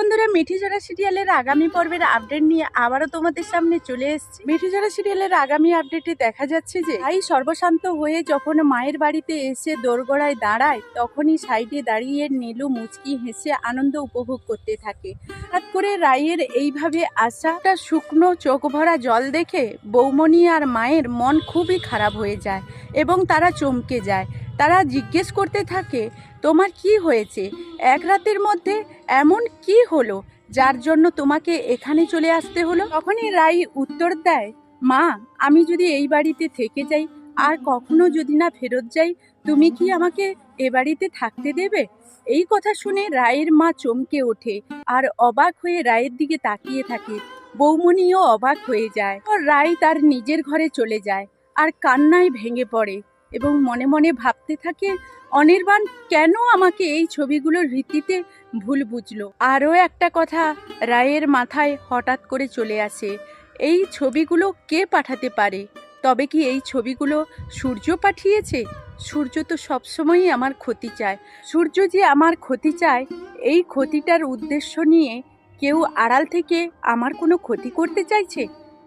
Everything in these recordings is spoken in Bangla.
বন্ধুরা মিঠিঝরা সিরিয়ালের আগামী পর্বের আপডেট নিয়ে আবারও তোমাদের সামনে চলে এসেছি। মিঠিঝরা সিরিয়ালের আগামী আপডেটে দেখা যাচ্ছে যে ভাই সর্বশান্ত হয়ে যখন মায়ের বাড়িতে এসে দোরগোড়ায় দাঁড়ায়, তখনই সাইডে দাঁড়িয়ে নীলু মুচকি হেসে আনন্দ উপভোগ করতে থাকে। হঠাৎ করে রায়ের এইভাবে আসাটা শুকনো চোখ ভরা জল দেখে বৌমণি আর মায়ের মন খুবই খারাপ হয়ে যায় এবং তারা চমকে যায়। তারা জিজ্ঞেস করতে থাকে তোমার কি হয়েছে? এক রাতের মধ্যে এমন কি হলো, যার জন্য তোমাকে এখানে চলে আসতে হলো? তখনই রাই উত্তর দেয়, মা, আমি যদি এই বাড়িতে থেকে যাই, আর কখনো যদি না ফেরত যাই, তুমি কি আমাকে এ বাড়িতে থাকতে দেবে? এই কথা শুনে রায়ের মা চমকে ওঠে আর অবাক হয়ে রায়ের দিকে তাকিয়ে থাকে। বৌমনিও অবাক হয়ে যায়। রায় তার নিজের ঘরে চলে যায় আর কান্নায় ভেঙে পড়ে। এবং মনে মনে ভাবতে থাকে, অনির্বাণ কেন আমাকে এই ছবিগুলোর ভিত্তিতে ভুল বুঝলো? আরও একটা কথা, রায়ের মাথায় হঠাৎ করে চলে আসে, এই ছবিগুলো কে পাঠাতে পারে? তবে কি এই ছবিগুলো সূর্য পাঠিয়েছে? সূর্য তো সবসময়ই আমার ক্ষতি চায়। সূর্য যে আমার ক্ষতি চায়, এই ক্ষতিটার উদ্দেশ্য নিয়ে কেউ আড়াল থেকে আমার কোনো ক্ষতি করতে চাইছে?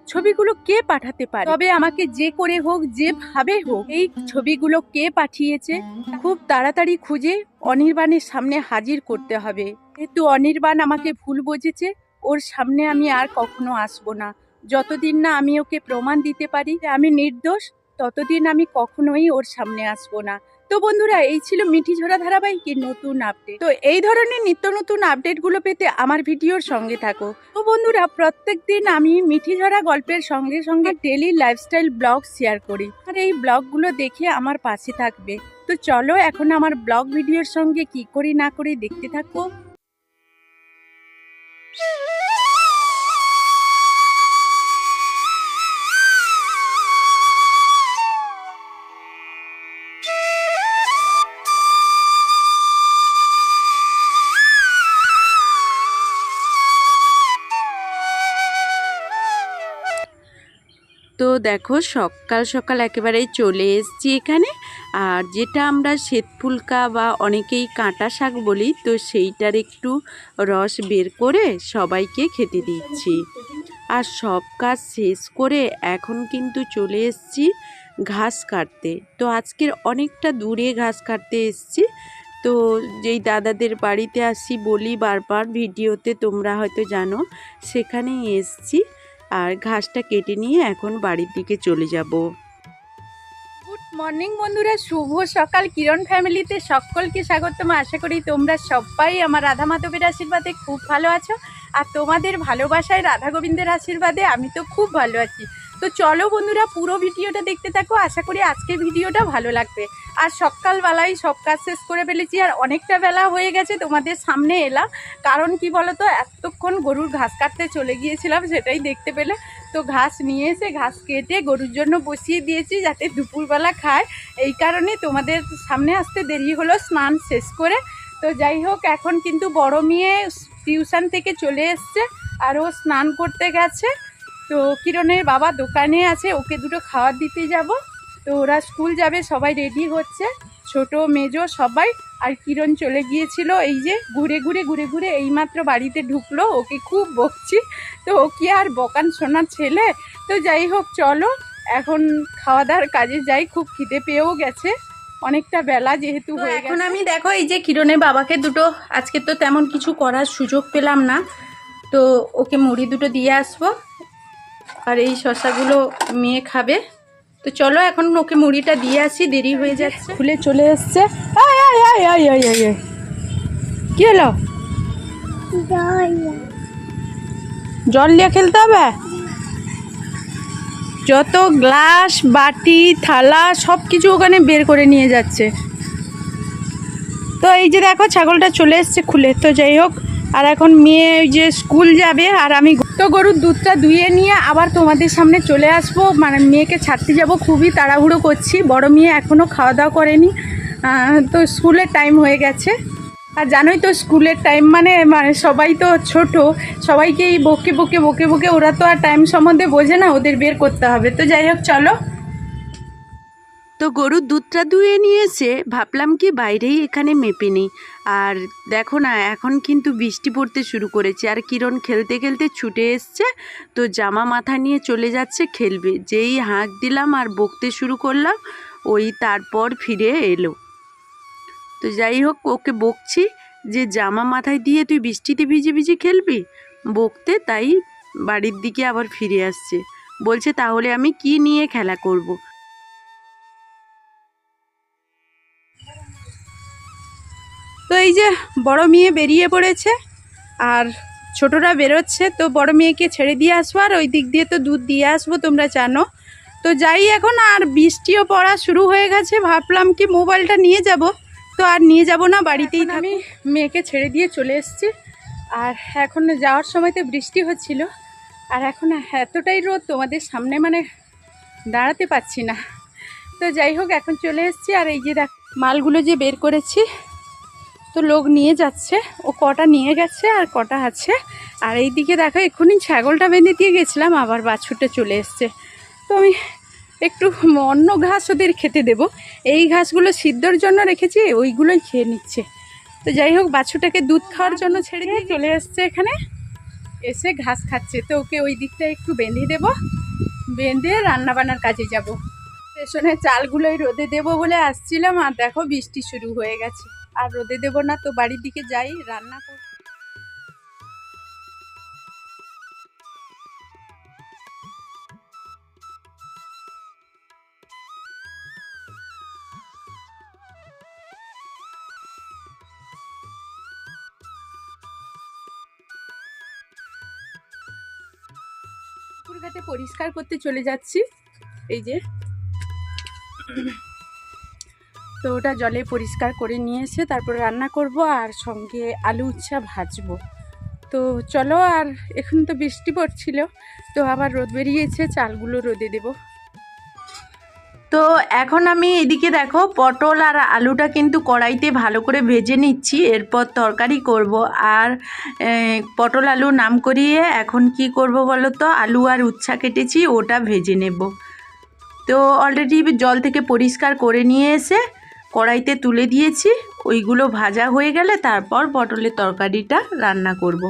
ছবিগুলো কে পাঠাতে পারে? তবে আমাকে যে করে হোক, যেভাবে হোক, এই ছবিগুলো কে পাঠিয়েছে? খুব তাড়াতাড়ি খুঁজে অনির্বাণের সামনে হাজির করতে হবে। যেহেতু অনির্বাণ আমাকে ভুল বুঝেছে, ওর সামনে আমি আর কখনো আসব না। যতদিন না আমি ওকে প্রমাণ দিতে পারি, আমি নির্দোষ, ততদিন আমি কখনোই ওর সামনে আসব না। তো বন্ধুরা, এই ছিল মিঠি ঝরা ধারাবাহিকের নতুন আপডেট তো এই ধরনের নিত্য নতুন আপডেটগুলো পেতে আমার ভিডিওর সঙ্গে থাকো। তো বন্ধুরা, প্রত্যেক দিন আমি মিঠি ঝরা গল্পের সঙ্গে সঙ্গে ডেলি লাইফস্টাইল ব্লগ শেয়ার করি। আর এই ব্লগগুলো দেখে আমার পাশে থাকবে। তো চলো, এখন আমার ব্লগ ভিডিওর সঙ্গে কি করি না করি দেখতে থাকো। দেখো সকাল সকাল একেবারেই চলে এসেছি এখানে। আর যেটা আমরা শ্বেতফুলকা বা অনেকেই কাঁটা শাক বলি, তো সেইটার একটু রস বের করে সবাইকে খেতে দিচ্ছি। আর সব কাজ শেষ করে এখন কিন্তু চলে এসেছি ঘাস কাটতে। তো আজকের অনেকটা দূরে ঘাস কাটতে এসেছি। তো যেই দাদাদের বাড়িতে আসি বলি বারবার, ভিডিওতে তোমরা হয়তো জানো, সেখানেই এসেছি। আর ঘাসটা কেটে নিয়ে এখন বাড়ির দিকে চলে যাব। গুড মর্নিং বন্ধুরা, শুভ সকাল। কিরণ ফ্যামিলিতে সকলকে স্বাগতম। আশা করি তোমরা সবাই আমার রাধা মাধবের আশীর্বাদে খুব ভালো আছো। আর তোমাদের ভালোবাসায় রাধা গোবিন্দের আশীর্বাদে আমি তো খুব ভালো আছি। তো চলো বন্ধুরা, পুরো ভিডিওটা দেখতে থাকো। আশা করি আজকে ভিডিওটা ভালো লাগবে। আর সকালবেলায় সব কাজ শেষ করে ফেলেছি, আর অনেকটা বেলা হয়ে গেছে, তোমাদের সামনে এলাম। কারণ কি বলতো, এতক্ষণ গরুর ঘাস কাটতে চলে গিয়েছিলাম, সেটাই দেখতে পেলে। তো ঘাস নিয়ে এসে ঘাস কেটে গরুর জন্য বসিয়ে দিয়েছি, যাতে দুপুরবেলা খায়। এই কারণে তোমাদের সামনে আসতে দেরি হলো, স্নান শেষ করে। তো যাই হোক, এখন কিন্তু বড় মেয়ে টিউশন থেকে চলে এসছে, আর ও স্নান করতে গেছে। তো কিরণের বাবা দোকানে আছে ওকে দুটো খাবার দিতে যাব। তো ওরা স্কুল যাবে সবাই রেডি হচ্ছে। ছোট মেজো সবাই আর কিরণ চলে গিয়েছিল এই যে ঘুরে ঘুরে ঘুরে ঘুরে এইমাত্র বাড়িতে ঢুকলো ওকে খুব বকছি। তো ও কি আর বকান শোনার ছেলে? তো যাই হোক চলো। এখন খাওয়া দাওয়ার কাজে যাই খুব খিদে পেয়েও গেছে। অনেকটা বেলা যেহেতু এখন আমি দেখো এই যে কিরণের বাবাকে দুটো আজকে তো তেমন কিছু করার সুযোগ পেলাম না। তো ওকে মুড়ি দুটো দিয়ে আসব। আর এই শশাগুলো মেয়ে খাবে। তো চলো এখন ওকে মুড়িটা দিয়ে আসি, দেরি হয়ে যাচ্ছে। খুলে চলে এসছে। কি হলো? জল নিয়ে খেলতে হবে? যত গ্লাস, বাটি, থালা সব কিছু ওখানে বের করে নিয়ে যাচ্ছে। তো এই যে দেখো, ছাগলটা চলে এসছে খুলে। তো যাই হোক, আর এখন মেয়ে ওই যে স্কুল যাবে, আর আমি তো গরুর দুধটা ধুয়ে নিয়ে আবার তোমাদের সামনে চলে আসব। মানে মেয়েকে ছাড়তে যাব, খুবই তাড়াহুড়ো করছি। বড় মেয়ে এখনও খাওয়া দাওয়া করেনি। তো স্কুলের টাইম হয়ে গেছে। আর জানোই তো স্কুলের টাইম মানে মানে সবাই তো ছোট। সবাইকেই বকে বকে বকে বকে ওরা তো আর টাইম সম্বন্ধে বোঝে না, ওদের বের করতে হবে। তো যাই হোক, চলো। তো গরুর দুধটা দুয়ে নিয়েছে, ভাবলাম কি বাইরেই এখানে মেপে নিই। আর দেখো না, এখন কিন্তু বৃষ্টি পড়তে শুরু করেছে। আর কিরণ খেলতে খেলতে ছুটে এসছে, তো জামা মাথা নিয়ে চলে যাচ্ছে খেলবে। যেই হাঁক দিলাম আর বকতে শুরু করলাম, ওই তারপর ফিরে এলো। তো যাই হোক, ওকে বকছি যে জামা মাথায় দিয়ে তুই বৃষ্টিতে ভিজে ভিজে খেলবি? বকতে তাই বাড়ির দিকে আবার ফিরে আসছে। বলছে, তাহলে আমি কি নিয়ে খেলা করব। তো এই যে বড় মেয়ে বেরিয়ে পড়েছে আর ছোটরা বেরোচ্ছে তো বড় মেয়েকে ছেড়ে দিয়ে আসব আর ওই দিক দিয়ে তো দুধ দিয়ে আসব তোমরা জানো। তো যাই এখন আর বৃষ্টিও পড়া শুরু হয়ে গেছে ভাবলাম কি মোবাইলটা নিয়ে যাব। তো আর নিয়ে যাব না বাড়িতেই আমি মেয়েকে ছেড়ে দিয়ে চলে এসেছি আর এখন যাওয়ার সময় তো বৃষ্টি হচ্ছিল। আর এখন এতটাই রোদ তোমাদের সামনে মানে দাঁড়াতে পারছি না। তো যাই হোক এখন চলে এসেছি আর এই যে দেখ মালগুলো যে বের করেছি তো লোক নিয়ে যাচ্ছে। ও কটা নিয়ে গেছে আর কটা আছে। আর এই দিকে দেখো, এক্ষুনি ছাগলটা বেঁধে দিয়ে গেছিলাম, আবার বাছুরটা চলে এসছে। তো আমি একটু অন্য ঘাস ওদের খেতে দেব। এই ঘাসগুলো সিদ্ধর জন্য রেখেছি, ওইগুলোই খেয়ে নিচ্ছে। তো যাই হোক, বাছুরটাকে দুধ খাওয়ার জন্য ছেড়ে দিয়ে চলে এসছে এখানে। এসে ঘাস খাচ্ছে। তো ওকে ওই দিকটা একটু বেঁধে দেব। বেঁধে রান্নাবান্নার কাজে যাব। স্টেশনে চালগুলোই রোদে দেবো বলে আসছিলাম, আর দেখো বৃষ্টি শুরু হয়ে গেছে। আর রোদে দেবো না, তো বাড়ির দিকে যাই, রান্না কর। পরিষ্কার করতে চলে যাচ্ছি। এই যে। তো ওটা জলে পরিষ্কার করে নিয়ে এসে তারপর রান্না করব আর সঙ্গে আলু উচ্ছা ভাজবো। তো চলো আর এখন তো বৃষ্টি পড়ছিল, তো আবার রোদ বেরিয়েছে, চালগুলো রোদে দেব। তো এখন আমি এদিকে দেখো, পটল আর আলুটা কিন্তু কড়াইতে ভালো করে ভেজে নিচ্ছি, এরপর তরকারি করব। আর পটল আলু নাম করিয়ে এখন কি করব বলো তো? আলু আর উচ্ছা কেটেছি, ওটা ভেজে নেব। তো অলরেডি জল থেকে পরিষ্কার করে নিয়ে এসে কড়াইতে তুলে দিয়েছি ওইগুলো ভাজা হয়ে গেলে তারপর পটলের তরকারিটা রান্না করব।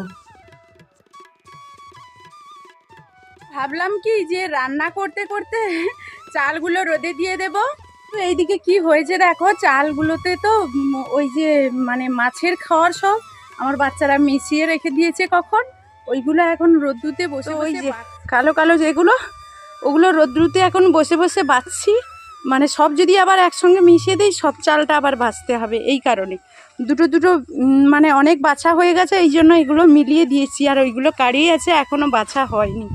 ভাবলাম কি যে রান্না করতে করতে চালগুলো রোদে দিয়ে দেব। তো এইদিকে কি হয়েছে দেখো চালগুলোতে তো ওই যে মানে মাছের খাওয়ার সব আমার বাচ্চারা মিশিয়ে রেখে দিয়েছে কখন। ওইগুলো এখন রোদ্দুতে বসে ওই যে কালো কালো যেগুলো ওগুলো রোদ্রুতে এখন বসে বসে বাচ্ছি। মানে সব যদি আবার একসঙ্গে মিশিয়ে দিই, সব চালটা আবার বাছতে হবে এই কারণে। দুটো দুটো মানে অনেক বাছা হয়ে গেছে, এই জন্য এগুলো মিলিয়ে দিয়েছি, আর ওইগুলো কাড়িয়ে আছে এখনও বাছা হয়নি।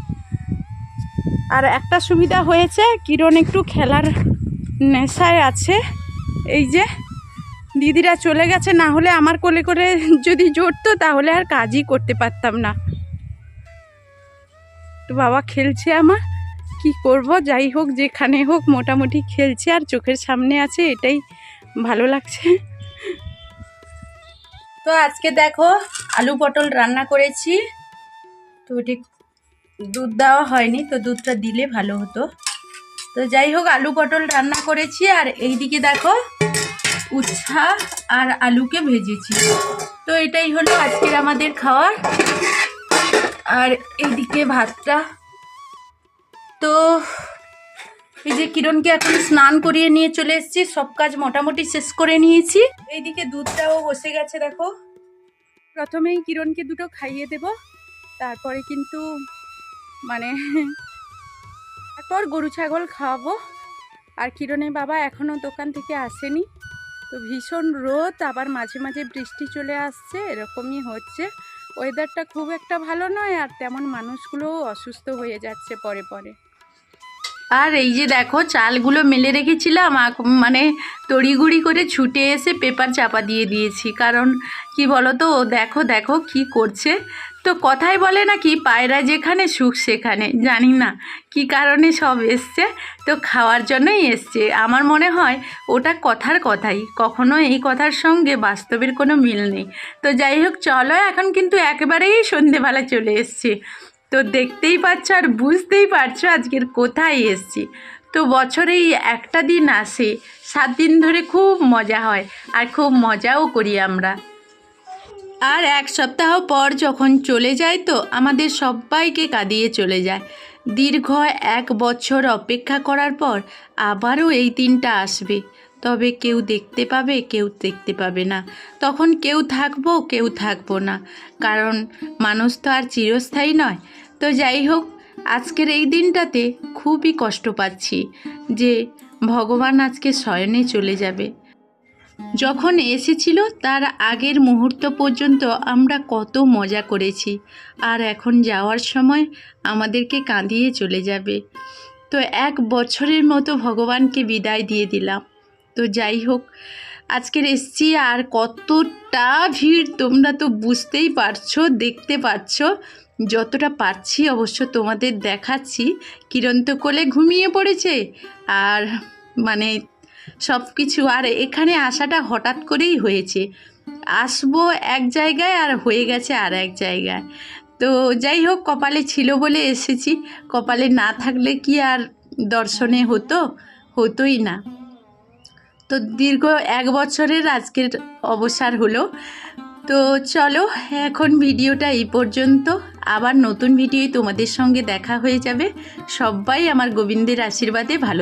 আর একটা সুবিধা হয়েছে, কিরণ একটু খেলার নেশায় আছে, এই যে দিদিরা চলে গেছে, না হলে আমার কোলে করে যদি জড়তো, তাহলে আর কাজই করতে পারতাম না। তো বাবা খেলছে আমার। কি করব? যাই হোক, যেখানে হোক, মোটামুটি খেলছে আর চোখের সামনে আছে, এটাই ভালো লাগছে। তো আজকে দেখো, আলু পটল রান্না করেছি। তো ঠিক দুধ দেওয়া হয়নি, তো দুধটা দিলে ভালো হতো। তো যাই হোক, আলু পটল রান্না করেছি আর এই দিকে দেখো, উচ্ছা আর আলুকে ভেজেছি। তো এটাই হলো আজকের আমাদের খাওয়ার। আর এইদিকে ভাতটা তো এই যে কিরণকে এখন স্নান করিয়ে নিয়ে চলে এসেছি, সব কাজ মোটামুটি শেষ করে নিয়েছি। এইদিকে দুধটাও বসে গেছে, দেখো। প্রথমেই কিরণকে দুটো খাইয়ে দেব, তারপরে কিন্তু মানে তারপর গরু, ছাগল খাওয়াবো। আর কিরণের বাবা এখনও দোকান থেকে আসেনি, তো ভীষণ রোদ, আবার মাঝে মাঝে বৃষ্টি চলে আসছে, এরকমই হচ্ছে। ওয়েদারটা খুব একটা ভালো নয়, আর তেমন মানুষগুলোও অসুস্থ হয়ে যাচ্ছে পরে পরে। আর এই যে দেখো, চালগুলো মেলে রেখেছিলাম মানে তড়িগুড়ি করে ছুটে এসে পেপার চাপা দিয়ে দিয়েছি। কারণ কি বলো তো দেখো দেখো কি করছে। তো কথাই বলে নাকি পায়রা যেখানে সুখ সেখানে, জানি না কি কারণে সব এসছে, তো খাওয়ার জন্যই এসছে। আমার মনে হয় ওটা কথার কথাই, কখনো এই কথার সঙ্গে বাস্তবের কোনো মিল নেই। তো যাই হোক, চলো, এখন কিন্তু একেবারেই সন্ধেবেলা চলে এসছে। তো দেখতেই পাচ্ছ আর বুঝতেই পারছ আজকের কোথায় এসছি। তো বছরেই একটা দিন আসে, সাত দিন ধরে খুব মজা হয় আর খুব মজাও করি আমরা। আর এক সপ্তাহ পর যখন চলে যায় তো আমাদের সবাইকে কাঁদিয়ে চলে যায়। দীর্ঘ এক বছর অপেক্ষা করার পর আবারও এই দিনটা আসবে। তবে কেউ দেখতে পাবে, কেউ দেখতে পাবে না। তখন কেউ থাকব কেউ থাকব না। কারণ মানুষ তো আর চিরস্থায়ী নয়। তো যাই হোক, আজকের এই দিনটাতে খুবই কষ্ট পাচ্ছি যে ভগবান আজকে শয়নে চলে যাবে। যখন এসেছিল, তার আগের মুহূর্ত পর্যন্ত আমরা কত মজা করেছি। আর এখন যাওয়ার সময় আমাদেরকে কাঁদিয়ে চলে যাবে। তো এক বছরের মতো ভগবানকে বিদায় দিয়ে দিলাম। তো যাই হোক, আজকের এসছি আর কতটা ভিড় তোমরা তো বুঝতেই পারছ, দেখতে পাচ্ছ যতটা পারছি অবশ্য তোমাদের দেখাচ্ছি। কিরণ তো কোলে ঘুমিয়ে পড়েছে। আর মানে সব কিছু আর এখানে আসাটা হঠাৎ করেই হয়েছে। আসব এক জায়গায় আর হয়ে গেছে আর এক জায়গায়। তো যাই হোক, কপালে ছিল বলে এসেছি। কপালে না থাকলে কি আর দর্শনে হতো? হতোই না। তো দীর্ঘ এক বছরের আজকের অবসর হলো। তো চলো, এখন ভিডিওটা এই পর্যন্ত। আবার নতুন ভিডিওই তোমাদের সঙ্গে দেখা হয়ে যাবে। সবাই আমার গোবিন্দের আশীর্বাদে ভালো